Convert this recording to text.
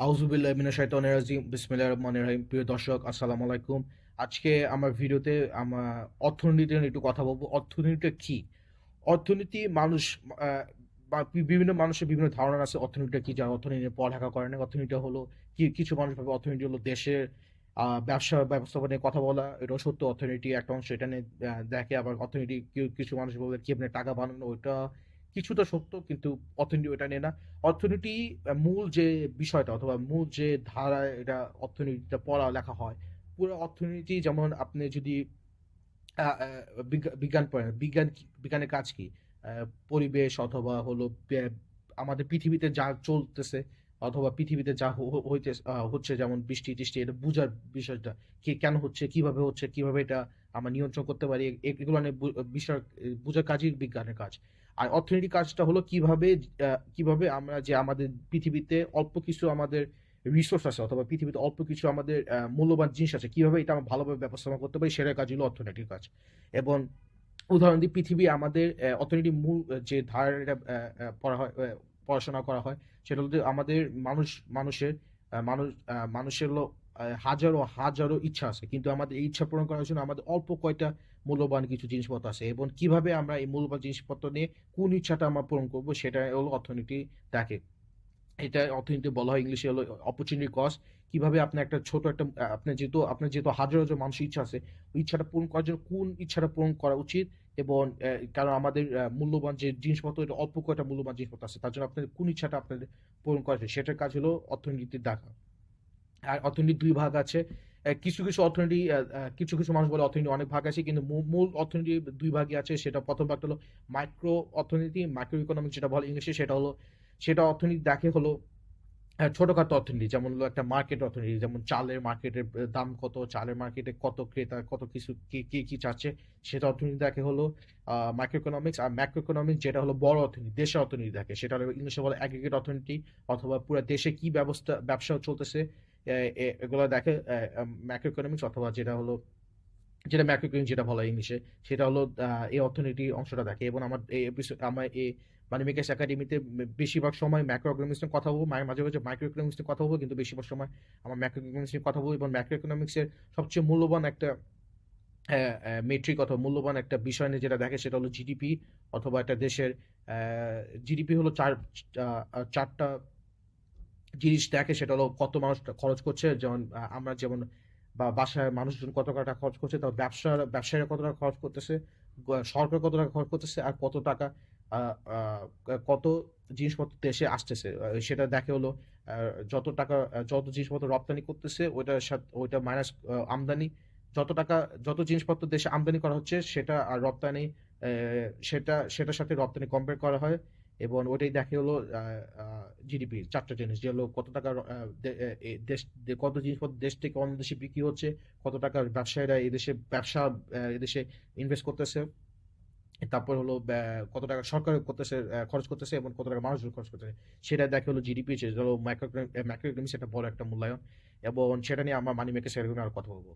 আউজুবিল্লাহ মিনা শাইতানির রাজিম। বিসমিল্লাহির রহমানির রহিম। প্রিয় দর্শক, আসসালামু আলাইকুম। আজকে আমার ভিডিওতে আমার অর্থনীতি নিয়ে একটু কথা বলব। অর্থনীতিটা কি? অর্থনীতি মানুষ বিভিন্ন মানুষের বিভিন্ন ধারণা আছে অর্থনীতিটা কি, যারা অর্থনীতি নিয়ে পড়ালেখা করে না, অর্থনীতিটা হলো কি, কিছু মানুষ ভাবে অর্থনীতি হলো দেশের ব্যবসা ব্যবস্থাপনা নিয়ে কথা বলা। এটাও সত্য, অর্থনীতি একটা অংশ। এটা নিয়ে দেখে আবার অর্থনীতি কিছু মানুষ বলে কি টাকা বানানো, ওইটা কিছুটা সত্য, কিন্তু অর্থনীতি ওটা নিয়ে না। অর্থনীতি মূল যে বিষয়টা অথবা মূল যে ধারায় এটা অর্থনীতিটা পড়া লেখা হয়। পুরো অর্থনীতি যেমন আপনি যদি বিজ্ঞান পড়েন, বিজ্ঞান বিজ্ঞানের কাজ কি? পরিবেশ অথবা হলো আমাদের পৃথিবীতে যা চলতেছে অথবা পৃথিবীতে যা হইতে হচ্ছে যেমন বৃষ্টি টিষ্টি, এটা বুঝার বিষয়টা। কি কেন হচ্ছে, কীভাবে হচ্ছে, কীভাবে এটা আমরা নিয়ন্ত্রণ করতে পারি এগুলো অনেক বিষয় বোঝার কাজই বিজ্ঞানের কাজ। আর অর্থনীতি কাজটা হলো কীভাবে কীভাবে আমরা যে আমাদের পৃথিবীতে অল্প কিছু আমাদের রিসোর্স আছে, অথবা পৃথিবীতে অল্প কিছু আমাদের মূল্যবান জিনিস আছে, কীভাবে এটা আমরা ভালোভাবে ব্যবস্থাপনা করতে পারি, সেটার কাজ হলো অর্থনৈতিক কাজ। এবং উদাহরণ দিই পৃথিবী আমাদের অর্থনীতির মূল যে ধারা পড়া হয় পড়াশোনা করা হয়, সেটা হলো আমাদের মানুষ, মানুষের মানুষ মানুষের হাজারো হাজারো ইচ্ছা আছে। কিন্তু আমাদের এই ইচ্ছা পূরণ করার জন্য আমাদের অল্প কয়টা মূল্যবান কিছু জিনিসপত্র আছে এবং কীভাবে আমরা এই মূল্যবান জিনিসপত্র নিয়ে কোন ইচ্ছাটা আমরা পূরণ করব সেটা হলো অর্থনীতি দেখে। এটা অর্থনীতি বলা হয় ইংলিশে হলো অপরচুনিটি কস্ট কীভাবে আপনি একটা ছোট একটা আপনার যেহেতু আপনার যেহেতু হাজার হাজার মানুষের ইচ্ছা আছে, ওই ইচ্ছাটা পূরণ করার জন্য কোন ইচ্ছাটা পূরণ করা উচিত? এবং কারণ আমাদের মূল্যবান যে জিনিসপত্র, এটা অল্প কয়টা মূল্যবান জিনিসপত্র আছে, তার জন্য আপনাদের কোন ইচ্ছাটা আপনাদের পূরণ করা সেটার কাজ হলো অর্থনীতির দেখা। আর অর্থনীতির দুই ভাগ আছে। কিছু কিছু অর্থনীতি কিছু কিছু মানুষ বলে অর্থনীতি অনেক ভাগ আছে, কিন্তু মূল অর্থনীতি দুই ভাগই আছে, সেটা প্রথম ভাগটা হলো মাইক্রো অর্থনীতি মাইক্রো ইকোনমিক যেটা বলে ইংলিশে সেটা হলো সেটা অর্থনীতি দেখে হলো ছোটখাটো অর্থনীতি, যেমন হলো একটা মার্কেট অর্থনীতি, যেমন চালের মার্কেটের দাম কত, চালের মার্কেটে কত ক্রেতা, কত কিছু, কি কি কি চাচ্ছে, সেটা অর্থনীতি দেখে হলো মাইক্রো ইকোনমিক্স আর ম্যাক্রো ইকোনমিক্স যেটা হলো বড় অর্থনীতি, দেশের অর্থনীতি দেখে, সেটা হলো ইংলিশে বলে অ্যাগ্রিগেট অর্থনীতি, অথবা পুরো দেশে কি ব্যবস্থা ব্যবসা চলতেছে এগুলো দেখে ম্যাক্রো ইকোনমিক্স অথবা যেটা হলো যেটা ম্যাক্রো ইকোনমিক্স যেটা বলা ইংলিশে, সেটা হলো এই অর্থনীতি অংশটা দেখে। এবং আমার এই episode- আমার এই মানে মেকেশ একাডেমিতে বেশিরভাগ সময় ম্যাক্রো ইকোনমিক্স নিয়ে কথা বলব, মাঝে মাঝে মাঝে মাইক্রো ইকোনমিক্স নিয়ে কথা বলব, কিন্তু বেশিরভাগ সময় আমার ম্যাক্রো ইকোনমিক্স নিয়ে কথা বলব এবং ম্যাক্রো ইকোনমিক্সের সবচেয়ে মূল্যবান একটা মেট্রিক অথবা মূল্যবান একটা বিষয় নিয়ে যেটা দেখে, সেটা হলো জিডিপি অথবা একটা দেশের জিডিপি হলো চার চারটা জিনিস দেখে, সেটা হলো কত মানুষ খরচ করছে। যেমন আমরা যেমন বা বাসায় মানুষজন কত টাকা খরচ করছে তাও ব্যবসার, ব্যবসায়ীরা কত টাকা খরচ করতেছে সরকার কত টাকা খরচ করতেছে, আর কত টাকা কত জিনিসপত্র দেশে আসতেছে। সেটা দেখে হলো যত টাকা যত জিনিসপত্র রপ্তানি করতেছে, ওইটার সাথে, ওইটা মাইনাস আমদানি, যত টাকা, যত জিনিসপত্র দেশে আমদানি করা হচ্ছে, সেটা আর রপ্তানি সেটা, সেটার সাথে রপ্তানি কম্পেয়ার করা হয়। এবং ওটাই দেখে হলো জিডিপি চারটা জিনিস। যে হলো কত টাকা দেশ কত জিনিসপত্র দেশ থেকে অন্য দেশে বিক্রি হচ্ছে, কত টাকা ব্যবসায়ীরা এদেশে ব্যবসা এদেশে ইনভেস্ট করতেছে, তারপর হলো কত টাকা সরকার করতেছে খরচ করতেছে এবং কত টাকা মানুষজন খরচ করতেছে। সেটা দেখে হলো জিডিপি যেটা হলো মাইক্রো মাইক্রো একটা বড় একটা মূল্যায়ন এবং সেটা নিয়ে আমরা মানি মেকের সেরকম আর কথা বলব।